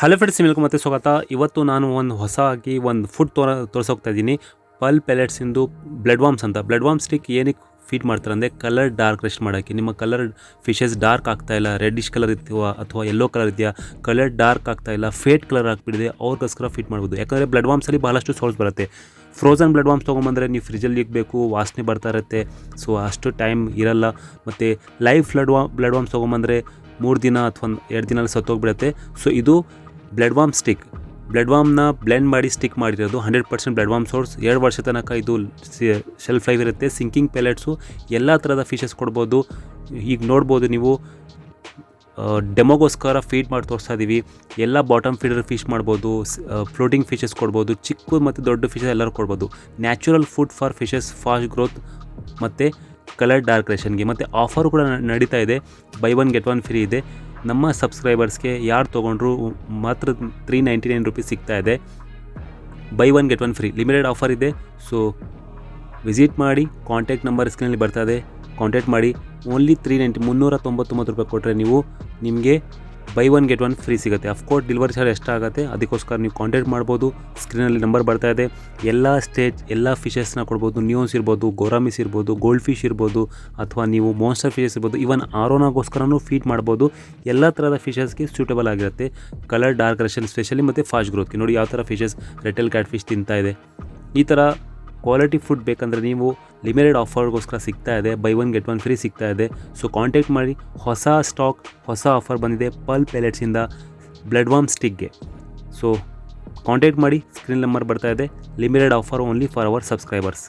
Hello friends ನಿಮಗೆ ಮತ್ತೆ ಸ್ವಾಗತ. ಇವತ್ತು ನಾನು ಒಂದು ಹೊಸ ಆಗಿ ಒಂದು ಫುಡ್ ತೋರ ತೋರಿಸೋಗ್ತಾ ಇದ್ದೀನಿ. ಪಲ್ ಪೆಲೆಟ್ಸಿಂದು ಬ್ಲಡ್ ವಾಮ್ಸ್ ಅಂತ. ಬ್ಲಡ್ ವಾಮ್ ಸ್ಟಿಕ್ ಏನಕ್ಕೆ ಫೀಡ್ ಮಾಡ್ತಾರೆ ಅಂದರೆ ಕಲರ್ ಡಾರ್ಕ್ ರೆಸ್ಟ್ ಮಾಡೋಕ್ಕೆ. ನಿಮ್ಮ ಕಲರ್ ಫಿಶಸ್ ಡಾರ್ಕ್ ಆಗ್ತಾ ಇಲ್ಲ ರೆಡ್ಡಿಶ್ ಕಲರ್ ಇರ್ತೀವ ಅಥವಾ ಯೆಲ್ಲೋ ಕಲರ್ ಇದೆಯಾ? ಕಲರ್ ಡಾರ್ಕ್ ಆಗ್ತಾ ಇಲ್ಲ ಫೇಟ್ ಕಲರ್ ಆಗಿಬಿಟ್ಟಿದೆ, ಅವ್ರಿಗೋಸ್ಕರ ಫಿಟ್ ಮಾಡ್ಬೋದು. ಯಾಕಂದರೆ ಬ್ಲಡ್ ವಾಮ್ಸಲ್ಲಿ ಬಹಳಷ್ಟು ಸೋಲ್ಸ್ ಬರುತ್ತೆ. ಫ್ರೋಝನ್ ಬ್ಲಡ್ ವಾಮ್ಸ್ ತೊಗೊಂಬಂದರೆ ನೀವು ಫ್ರಿಜ್ಜಲ್ಲಿ ಇಡಬೇಕು, ವಾಸನೆ ಬರ್ತಾ ಇರುತ್ತೆ. ಸೊ ಅಷ್ಟು ಟೈಮ್ ಇರಲ್ಲ. ಮತ್ತು ಲೈವ್ ಬ್ಲಡ್ ವಾ ಬ್ಲಡ್ ವಾಮ್ಸ್ ತೊಗೊಂಬಂದರೆ ಮೂರು ದಿನ ಅಥವಾ ಎರಡು ದಿನ ಸತ್ತೋಗ್ಬಿಡುತ್ತೆ. ಸೊ ಇದು ಬ್ಲಡ್ ವಾಮ್ ಸ್ಟಿಕ್. ಬ್ಲಡ್ ವಾಮ್ನ ಬ್ಲೆಂಡ್ ಮಾಡಿ ಸ್ಟಿಕ್ ಮಾಡಿರೋದು hundred percent blood worm source. ಎರಡು ವರ್ಷ ತನಕ ಇದು ಶೆಲ್ಫ್ ಲೈಫ್ ಇರುತ್ತೆ, ಸಿಂಕಿಂಗ್ ಪ್ಯಾಲೆಟ್ಸು, ಎಲ್ಲ ಥರದ ಫಿಶಸ್ ಕೊಡ್ಬೋದು. ಈಗ ನೋಡ್ಬೋದು ನೀವು ಡೆಮೋಗೋಸ್ಕರ ಫೀಡ್ ಮಾಡಿ ತೋರಿಸ್ತಾ ಇದ್ದೀವಿ ಎಲ್ಲ ಬಾಟಮ್ ಫೀಡರ್ ಫಿಶ್ ಮಾಡ್ಬೋದು ಫ್ಲೋಟಿಂಗ್ ಫಿಶಸ್ ಕೊಡ್ಬೋದು, ಚಿಕ್ಕ ಮತ್ತು ದೊಡ್ಡ ಫಿಶಸ್ ಎಲ್ಲರೂ ಕೊಡ್ಬೋದು. Natural food for fishes, fast growth ಮತ್ತು ಕಲರ್ ಡಾರ್ಕ್ ರೇಷನ್ಗೆ. ಮತ್ತು ಆಫರ್ ಕೂಡ ನಡೀತಾ ಇದೆ. Buy one get one free ಇದೆ. ನಮ್ಮ ಸಬ್ಸ್ಕ್ರೈಬರ್ಸ್ಗೆ ಯಾರು ತೊಗೊಂಡ್ರು ಮಾತ್ರ ತ್ರೀ ನೈಂಟಿ ನೈನ್ ರುಪೀಸ್ ಸಿಗ್ತಾ ಇದೆ. Buy one get one free limited offer ಇದೆ. ಸೊ ವಿಸಿಟ್ ಮಾಡಿ ಕಾಂಟ್ಯಾಕ್ಟ್ ನಂಬರ್ ಸ್ಕ್ರೀನಲ್ಲಿ ಬರ್ತಾ ಇದೆ. ಕಾಂಟ್ಯಾಕ್ಟ್ ಮಾಡಿ. ಓನ್ಲಿ ತ್ರೀ ನೈಂಟಿ ಮುನ್ನೂರ ತೊಂಬತ್ತೊಂಬತ್ತು ರೂಪಾಯಿ ಕೊಟ್ಟರೆ ನೀವು ನಿಮಗೆ buy one get one free ಸಿಗುತ್ತೆ. ಅಫ್ಕೋರ್ಸ್ ಡಿಲಿವರಿ ಚಾರ್ಜ್ ಎಷ್ಟಾಗುತ್ತೆ ಅದಕ್ಕೋಸ್ಕರ ನೀವು ಕಾಂಟ್ಯಾಕ್ಟ್ ಮಾಡ್ಬೋದು. ಸ್ಕ್ರೀನಲ್ಲಿ ನಂಬರ್ ಬರ್ತಾ ಇದೆ. ಎಲ್ಲ ಸ್ಟೇಜ್ ಎಲ್ಲ ಫಿಶಸ್ನ ಕೊಡ್ಬೋದು. ನ್ಯೂನ್ಸ್ ಇರ್ಬೋದು ಗೋರಾಮಿಸ್ ಇರ್ಬೋದು ಗೋಲ್ಡ್ ಫಿಶ್ ಇರ್ಬೋದು, ಅಥವಾ ನೀವು ಮಾನ್ಸ್ಟರ್ ಫಿಶಸ್ ಇರ್ಬೋದು. ಇವನ್ ಆರೋನಾಗೋಸ್ಕರನೂ ಫೀಟ್ ಮಾಡ್ಬೋದು. ಎಲ್ಲ ಥರದ ಫಿಶಸ್ಗೆ ಸೂಟಬಲ್ ಆಗಿರುತ್ತೆ. ಕಲರ್ ಡಾರ್ಕ್ ರೆಷನ್ ಸ್ಪೆಷಲಿ ಮತ್ತು ಫಾಸ್ಟ್ ಗ್ರೋತ್ಗೆ ನೋಡಿ, ಯಾವ ಥರ ಫಿಶಸ್ ರೆಟೆಲ್ ಕ್ಯಾಟ್ ಫಿಶ್ ತಿಂತಾ ಇದೆ. ಈ ಥರ ಕ್ವಾಲಿಟಿ ಫುಡ್ ಬೇಕಂದರೆ ನೀವು ಲಿಮಿಟೆಡ್ ಆಫರ್ಗೋಸ್ಕರ ಸಿಗ್ತಾ ಇದೆ buy one get one free ಸಿಗ್ತಾ ಇದೆ. ಸೊ ಕಾಂಟ್ಯಾಕ್ಟ್ ಮಾಡಿ, ಹೊಸ ಸ್ಟಾಕ್ ಹೊಸ ಆಫರ್ ಬಂದಿದೆ ಪಲ್ ಪೆಲೆಟ್ಸಿಂದ ಬ್ಲಡ್ ವಾಮ್ ಸ್ಟಿಕ್ಗೆ ಸೊ ಕಾಂಟ್ಯಾಕ್ಟ್ ಮಾಡಿ ಸ್ಕ್ರೀನ್ ನಂಬರ್ ಬರ್ತಾ ಇದೆ limited offer only for our subscribers